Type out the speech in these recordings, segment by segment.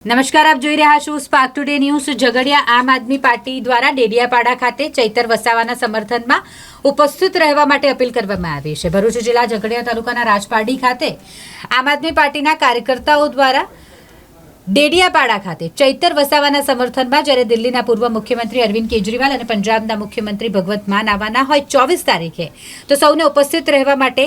નમસ્કાર, આપ જોઈ રહ્યા છો સ્પાર્ક ટુડે ન્યૂઝ ઝઘડિયા આમ આદમી પાર્ટી દ્વારા ડેડિયાપાડા ખાતે ચૈતર વસાવાના સમર્થનમાં ઉપસ્થિત રહેવા માટે અપીલ કરવામાં આવી છે. ભરૂચ જિલ્લા ઝઘડિયા તાલુકાના રાજપારડી ખાતે આમ આદમી પાર્ટીના કાર્યકર્તાઓ દ્વારા ડેડિયાપાડા ખાતે ચૈતર વસાવાના સમર્થનમાં જ્યારે દિલ્હીના પૂર્વ મુખ્યમંત્રી અરવિંદ કેજરીવાલ અને પંજાબના મુખ્યમંત્રી ભગવત માન આવવાના હોય ચોવીસ તારીખે, તો સૌને ઉપસ્થિત રહેવા માટે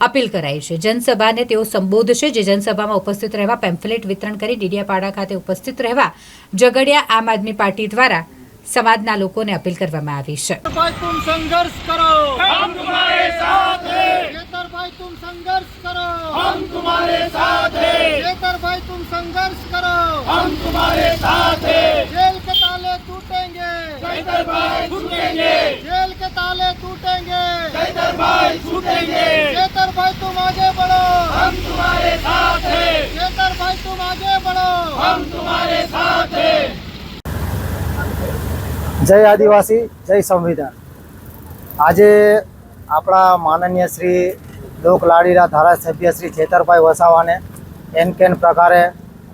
અપીલ કરાઈ છે જનસભાને તેઓ સંબોધશે જે જનસભામાં ઉપસ્થિત રહેવા પેમ્ફલેટ વિતરણ કરી ડીડિયાપાડા ખાતે ઉપસ્થિત રહેવા ઝઘડિયા આમ આદમી પાર્ટી દ્વારા સમાજના લોકોને અપીલ કરવામાં આવી છે भाई तुम संघर्ष करो हम तुम्हारे साथ हैं केतर भाई तुम संघर्ष करो हम तुम्हारे साथ हैं केतर भाई तुम संघर्ष करो हम तुम्हारे साथ हैं जेल के ताले टूटेंगे चैतर भाई छूटेंगे जेल के ताले टूटेंगे चैतर भाई छूटेंगे हम तुम्हारे साथ हैं केतर भाई तुम आगे बढ़ो हम तुम्हारे साथ हैं જય આદિવાસી જય સંવિધાન આજે આપણા માનનીય શ્રી લોકલાડીના ધારાસભ્ય શ્રી ચેતરભાઈ વસાવાને એન કેન પ્રકારે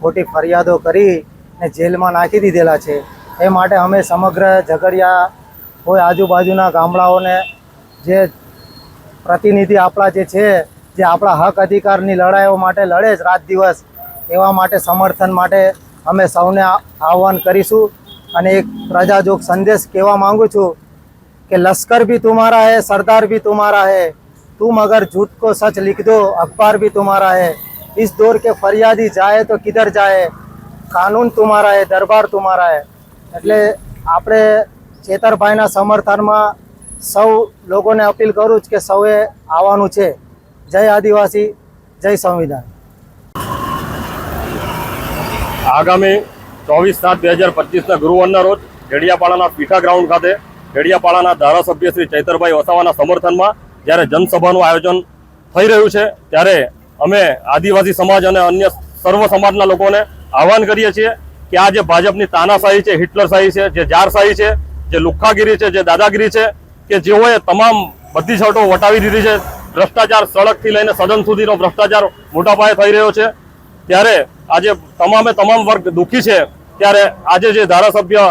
ખોટી ફરિયાદો કરી ને જેલમાં નાખી દીધેલા છે એ માટે અમે સમગ્ર ઝઘડિયા કોઈ આજુબાજુના ગામડાઓને જે પ્રતિનિધિ આપણા જે છે જે આપણા હક અધિકારની લડાઈઓ માટે લડે જ રાત દિવસ એવા માટે સમર્થન માટે અમે સૌને આ- આહ્વાન કરીશું અને એક પ્રજાજોગ સંદેશ કહેવા માંગુ છું कि लश्कर भी तुम्हारा है सरदार भी तुम्हारा है तुम अगर झूठ को सच लिख दो अखबार भी तुम्हारा है इस दौर के फरियादी जाए तो किधर जाए કાનૂન तुम्हारा है દરબાર तुम्हारा है એટલે આપણે ચેતરભાઈના સમર્થનમાં સૌ લોકોને અપીલ કરું છું કે સૌએ આવવાનું છે જય આદિવાસી, જય સંવિધાન. આગામી ચોવીસ સાત બે હજાર પચીસના ગુરુવારના રોજ ડેડિયાપાડાના પીઠા ગ્રાઉન્ડ ખાતે ડેડિયાપાડાના ધારાસભ્ય શ્રી ચૈતરભાઈ વસાવાના સમર્થનમાં જ્યારે જનસભાનું આયોજન થઈ રહ્યું છે, ત્યારે અમે આદિવાસી સમાજ અને અન્ય સર્વ સમાજના લોકોને આહવાન કરીએ છીએ કે આ જે ભાજપની તાનાશાહી છે હિટલરશાહી છે, જે જારશાહી છે, જે લુખ્ખાગીરી છે, જે દાદાગીરી છે, કે જેઓએ તમામ બધી છટો વટાવી દીધી છે ભ્રષ્ટાચાર સડકથી લઈને સદન સુધીનો ભ્રષ્ટાચાર મોટા પાયે થઈ રહ્યો છે. ત્યારે આજે તમામે તમામ વર્ગ દુઃખી છે. ત્યારે આજે જે ધારાસભ્ય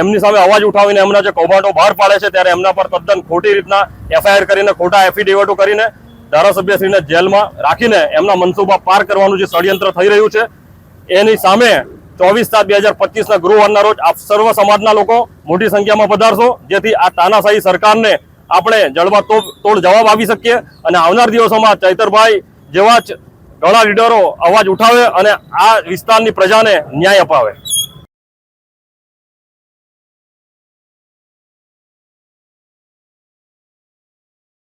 એમની સામે અવાજ ઉઠાવીને એમના જે કૌભાંડો બહાર પાડે છે, ત્યારે એમના પર તદ્દન ખોટી રીતના એફઆઈઆર કરીને, ખોટા એફિડેવિટો કરીને ધારાસભ્યશ્રીને જેલમાં રાખીને એમના મનસુબા પાર કરવાનું જે ષડયંત્ર થઈ રહ્યું છે, એની સામે ચોવીસ સાત બે હજાર પચીસના ગૃહવારના રોજ આપ સર્વ સમાજના લોકો મોટી સંખ્યામાં પધારશો. જેથી આ તાનાશાહી સરકારને આપણે જડબા તોડ જવાબ આપી શકીએ અને આવનાર દિવસોમાં ચૈતરભાઈ જેવા જ ઘણા લીડરો અવાજ ઉઠાવે અને આ વિસ્તારની પ્રજાને ન્યાય અપાવે.